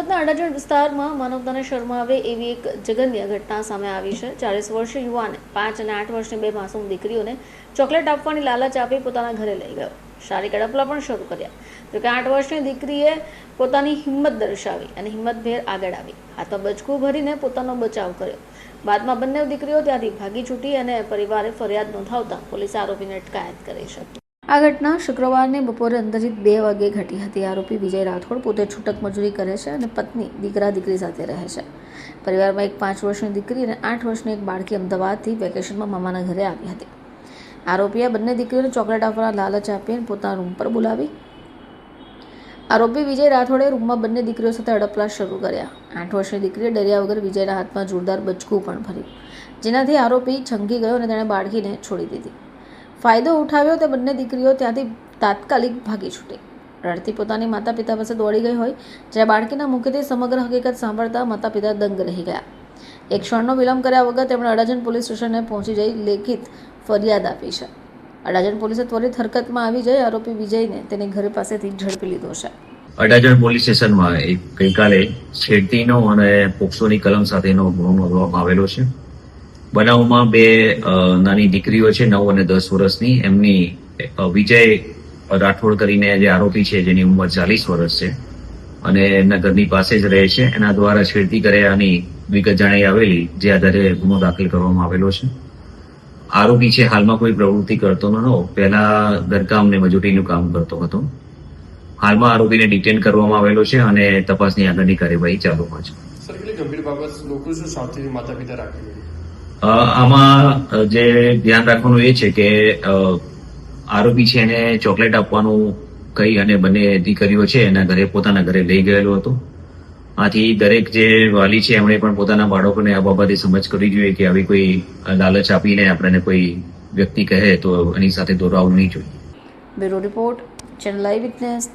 સુરતના અડાજણ વિસ્તારમાં માનવતાને શરમાવે એવી એક જઘન્ય ઘટના સામે આવી છે. ચાલીસ વર્ષીય યુવાને પાંચ અને આઠ વર્ષની બે માસૂમ દીકરીઓને ચોકલેટ આપવાની લાલચ આપી પોતાના ઘરે લઈ ગયો. શારીરિક અડપલા પણ શરૂ કર્યા. જોકે આઠ વર્ષની દીકરીએ પોતાની હિંમત દર્શાવી અને હિંમતભેર આગળ આવી. હાથમાં બચકું ભરીને પોતાનો બચાવ કર્યો. બાદમાં બંને દીકરીઓ ત્યાંથી ભાગી છૂટી અને પરિવારે ફરિયાદ નોંધાવતા પોલીસે આરોપીને અટકાયત કરી છે. આ ઘટના શુક્રવારને બપોરે અંદાજિત બે વાગે ઘટી હતી. આરોપી વિજય રાઠોડ પોતે છૂટક મજૂરી કરે છે અને પત્ની દીકરા દીકરી સાથે રહે છે. પરિવારમાં એક પાંચ વર્ષની દીકરી અને આઠ વર્ષની એક બાળકી અમદાવાદથી વેકેશનમાં મામાના ઘરે આવી હતી. આરોપીએ બંને દીકરીઓને ચોકલેટ આપવાના લાલચ આપી અને પોતાના રૂમ પર બોલાવી. આરોપી વિજય રાઠોડે રૂમમાં બંને દીકરીઓ સાથે અડપલા શરૂ કર્યા. આઠ વર્ષની દીકરીએ ડર્યા વગર વિજયના હાથમાં જોરદાર બચકું પણ ભર્યું. જેનાથી આરોપી છંકી ગયો અને તેણે બાળકીને છોડી દીધી. ફાયદો ઉઠાવ્યો તે બંને દીકરીઓ ત્યાંથી તાત્કાલિક ભાગી છૂટી. રડતી પોતાની માતા પિતા પાસે દોડી ગઈ હોય જ્યારે બાળકીના મુખેથી સમગ્ર હકીકત સાંભળતા માતા પિતા દંગ રહી ગયા. એક ક્ષણનો વિલંબ કર્યા વગર તેમણે અડાજણ પોલીસ સ્ટેશને પહોંચી જઈ લેખિત ફરિયાદ આપી છે. અડાજણ પોલીસે ત્વરિત હરકતમાં આવી જઈ આરોપી વિજયને તેની ઘર પાસેથી ઝડપી લીધો છે. અડાજણ પોલીસ સ્ટેશનમાં ગઈકાલે છેડતીનો અને પોક્સોની કલમ સાથેનો ગુનો નોંધવામાં આવેલો છે. બનાવમાં બે નાની દીકરીઓ છે, નવ અને દસ વર્ષની. એમની વિજય રાઠોડ કરીને જે આરોપી છે, જેની ઉંમર ચાલીસ વર્ષ છે અને એમના ઘરની પાસે જ રહે છે. એના દ્વારા છેડતી કર્યાની વિગત જાણી આવેલી, જે આધારે ગુનો દાખલ કરવામાં આવેલો છે. આરોપી છે, હાલમાં કોઈ પ્રવૃત્તિ કરતો ન હતો. પહેલા ઘરકામ ને મજૂરીનું કામ કરતો હતો. હાલમાં આરોપીને ડિટેન કરવામાં આવેલો છે અને તપાસની આગળની કાર્યવાહી ચાલુમાં છે. ગંભીર બાબત, લોકો શું માતા પિતા રાખી આમાં જે ધ્યાન રાખવાનું એ છે કે આરોપી છે એને ચોકલેટ આપવાનું કહી અને બંને દીકરીઓ છે એના ઘરે પોતાના ઘરે લઈ ગયેલો હતો. આથી દરેક જે વાલી છે એમણે પણ પોતાના બાળકોને આ બાબતે સમજ કરવી જોઈએ કે આવી કોઈ લાલચ આપીને આપણને કોઈ વ્યક્તિ કહે તો એની સાથે દોરાવું નહીં જોઈએ. Bureau report, channel live witness